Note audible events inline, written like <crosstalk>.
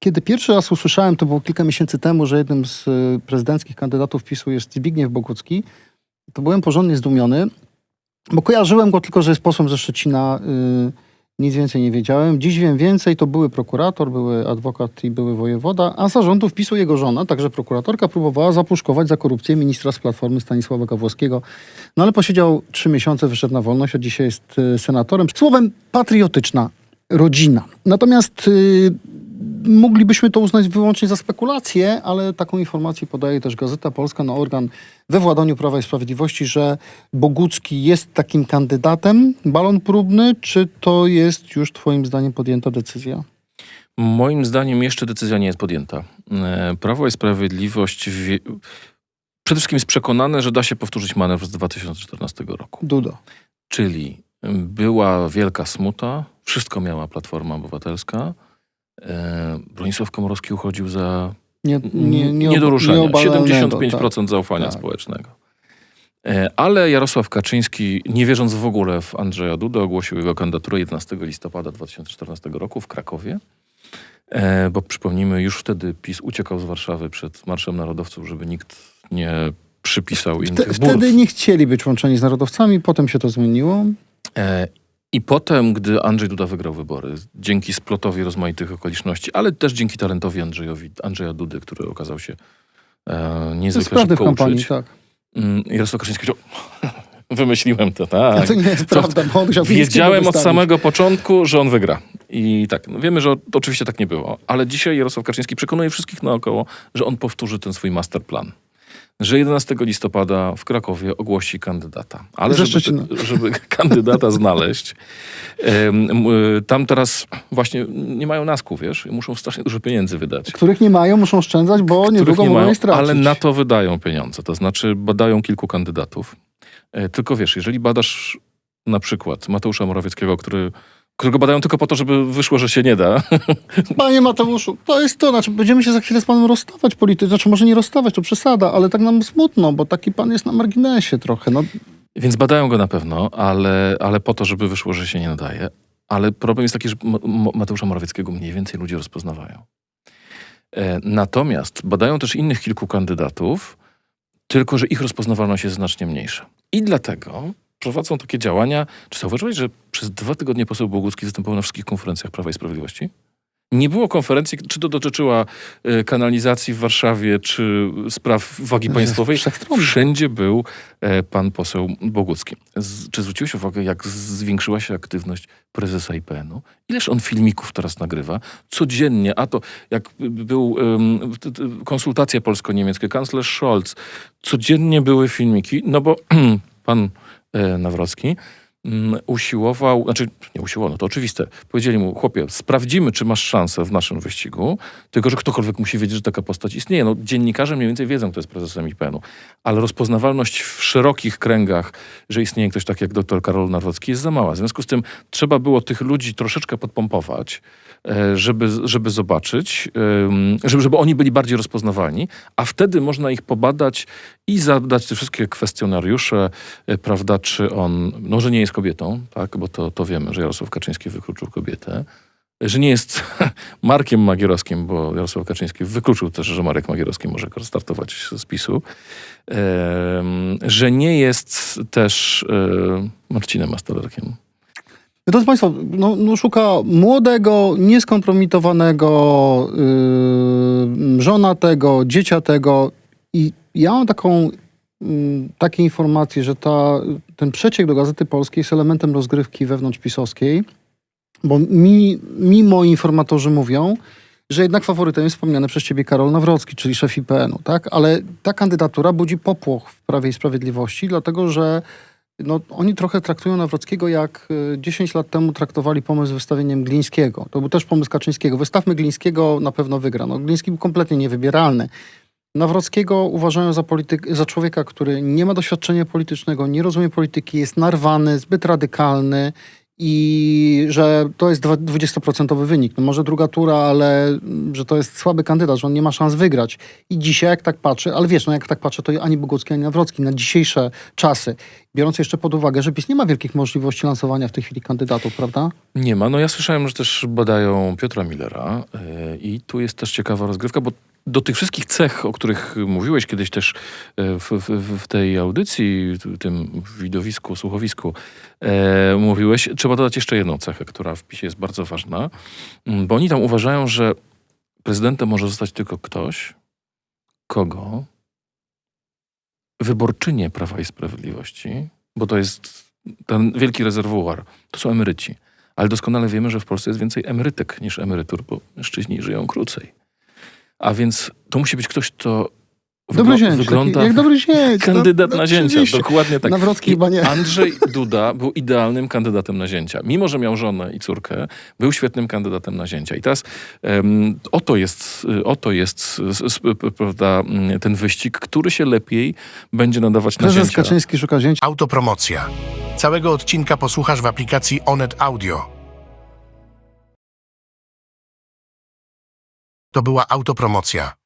Kiedy pierwszy raz usłyszałem, to było kilka miesięcy temu, że jednym z y, prezydenckich kandydatów PiSu jest Zbigniew Bogucki, to byłem porządnie zdumiony, bo kojarzyłem go tylko, że jest posłem ze Szczecina. y, Nic więcej nie wiedziałem. Dziś wiem więcej. To były prokurator, były adwokat i były wojewoda, a zarządów PiSu jego żona, także prokuratorka, próbowała zapuszkować za korupcję ministra z Platformy Stanisława Gawłowskiego. No ale posiedział trzy miesiące, wyszedł na wolność, a dzisiaj jest y, senatorem. Słowem, patriotyczna rodzina. Natomiast moglibyśmy to uznać wyłącznie za spekulację, ale taką informację podaje też Gazeta Polska, no organ we władaniu Prawa i Sprawiedliwości, że Bogucki jest takim kandydatem, balon próbny, czy to jest już twoim zdaniem podjęta decyzja? Moim zdaniem jeszcze decyzja nie jest podjęta. E, Prawo i Sprawiedliwość wie... przede wszystkim jest przekonane, że da się powtórzyć manewr z 2014 roku. Duda. Czyli była wielka smuta, wszystko miała Platforma Obywatelska. E, Bronisław Komorowski uchodził za Nie, nie, nie, nie do ruszenia. nieobalalnego, 75% tak. zaufania Tak. społecznego. E, Ale Jarosław Kaczyński, nie wierząc w ogóle w Andrzeja Dudę, ogłosił jego kandydaturę 11 listopada 2014 roku w Krakowie. E, Bo przypomnijmy, już wtedy PiS uciekał z Warszawy przed Marszem Narodowców, żeby nikt nie przypisał im Wte, tych wtedy burd. nie chcieli być łączeni z narodowcami, potem się to zmieniło. I potem, gdy Andrzej Duda wygrał wybory, dzięki splotowi rozmaitych okoliczności, ale też dzięki talentowi Andrzejowi, Andrzeja Dudy, który okazał się e, niezwykle prawda w szybko kampanii, uczyć. tak. Mm, Jarosław Kaczyński powiedział, <laughs> wymyśliłem to, tak. to nie jest To prawda, bo on Glińskiego Wiedziałem od samego początku, że on wygra. I tak, no wiemy, że oczywiście tak nie było, ale dzisiaj Jarosław Kaczyński przekonuje wszystkich naokoło, że on powtórzy ten swój masterplan. Że 11 listopada w Krakowie ogłosi kandydata. Ale żeby, <laughs> żeby kandydata znaleźć, tam teraz właśnie nie mają nasku, wiesz, muszą strasznie dużo pieniędzy wydać. Których nie mają, muszą oszczędzać, bo niedługo nie mogą mają, je stracić. ale na to wydają pieniądze. To znaczy badają kilku kandydatów. E, Tylko wiesz, jeżeli badasz na przykład Mateusza Morawieckiego, który, którego badają tylko po to, żeby wyszło, że się nie da, <laughs> Panie Mateuszu, to jest to, znaczy będziemy się za chwilę z panem rozstawać politycznie, znaczy może nie rozstawać, to przesada, ale tak nam smutno, bo taki pan jest na marginesie trochę, no więc badają go na pewno, ale, ale po to, żeby wyszło, że się nie nadaje. Ale problem jest taki, że Ma- Ma- Mateusza Morawieckiego mniej więcej ludzie rozpoznawają. E, Natomiast badają też innych kilku kandydatów, tylko że ich rozpoznawalność jest znacznie mniejsza. I dlatego prowadzą takie działania. Czy zauważyłeś, że przez dwa tygodnie poseł Bogucki występował na wszystkich konferencjach Prawa i Sprawiedliwości? Nie było konferencji, czy to dotyczyła e, kanalizacji w Warszawie, czy spraw wagi państwowej. Wszędzie był e, pan poseł Bogucki. Z, czy zwróciłeś uwagę, jak zwiększyła się aktywność prezesa IPN-u? Ileż on filmików teraz nagrywa? Codziennie, a to jak był t- t- konsultacja polsko-niemieckie, kanclerz Scholz, codziennie były filmiki, no bo <clears throat> pan Nawrocki. mm, usiłował, znaczy nie usiłował, no to oczywiste. Powiedzieli mu, chłopie, sprawdzimy, czy masz szansę w naszym wyścigu, tylko że ktokolwiek musi wiedzieć, że taka postać istnieje. No, dziennikarze mniej więcej wiedzą, kto jest prezesem IPN-u, ale rozpoznawalność w szerokich kręgach, że istnieje ktoś taki jak dr Karol Nawrocki jest za mała. W związku z tym trzeba było tych ludzi troszeczkę podpompować, e, żeby, żeby zobaczyć, żeby, żeby oni byli bardziej rozpoznawalni, a wtedy można ich pobadać i zadać te wszystkie kwestionariusze, e, prawda, czy on, no, że nie jest kobietą, tak, bo to, to wiemy, że Jarosław Kaczyński wykluczył kobietę, że nie jest <laughs> Markiem Magierowskim, bo Jarosław Kaczyński wykluczył też, że Marek Magierowski może startować z PiSu, że nie jest też e, Marcinem Mastalerkiem. Drodzy Państwo, no, no szuka młodego, nieskompromitowanego, yy, żonatego, dzieciatego i ja mam taką, takie informacje, że ta, ten przeciek do Gazety Polskiej jest elementem rozgrywki wewnątrzpisowskiej, bo mi, mimo informatorzy mówią, że jednak faworytem jest wspomniany przez ciebie Karol Nawrocki, czyli szef IPN-u, tak? Ale ta kandydatura budzi popłoch w Prawie i Sprawiedliwości, dlatego że no, oni trochę traktują Nawrockiego jak y, 10 lat temu traktowali pomysł z wystawieniem Glińskiego. To był też pomysł Kaczyńskiego. Wystawmy Glińskiego, na pewno wygra. No, Gliński był kompletnie niewybieralny. Nawrockiego uważają za, polityk, za człowieka, który nie ma doświadczenia politycznego, nie rozumie polityki, jest narwany, zbyt radykalny i że to jest dwa- 20% wynik. No może druga tura, ale mm, że to jest słaby kandydat, że on nie ma szans wygrać. I dzisiaj, jak tak patrzę, ale wiesz, no jak tak patrzę, to ani Bogucki, ani Nawrocki na dzisiejsze czasy, biorąc jeszcze pod uwagę, że PiS nie ma wielkich możliwości lansowania w tej chwili kandydatów, prawda? Nie ma. No ja słyszałem, że też badają Piotra Millera yy, i tu jest też ciekawa rozgrywka, bo do tych wszystkich cech, o których mówiłeś kiedyś też yy, w, w, w tej audycji, w tym widowisku, słuchowisku, e, mówiłeś, trzeba dodać jeszcze jedną cechę, która w PiSie jest bardzo ważna, bo oni tam uważają, że prezydentem może zostać tylko ktoś, kogo wyborczynie Prawa i Sprawiedliwości, bo to jest ten wielki rezerwuar, to są emeryci. Ale doskonale wiemy, że w Polsce jest więcej emerytek niż emerytur, bo mężczyźni żyją krócej. A więc to musi być ktoś, kto Dobry wygl- zięć, wygląda taki, jak dobry zięć. kandydat no, na no, zięcia. oczywiście. Dokładnie tak. Nawrocki chyba nie. Andrzej <laughs> Duda był idealnym kandydatem na zięcia. Mimo, że miał żonę i córkę, był świetnym kandydatem na zięcia. I teraz em, oto jest, oto jest s- s- p- prawda, m, ten wyścig, który się lepiej będzie nadawać na Prezes zięcia. Kaczyński szuka zięcia. Autopromocja. Całego odcinka posłuchasz w aplikacji Onet Audio. To była autopromocja.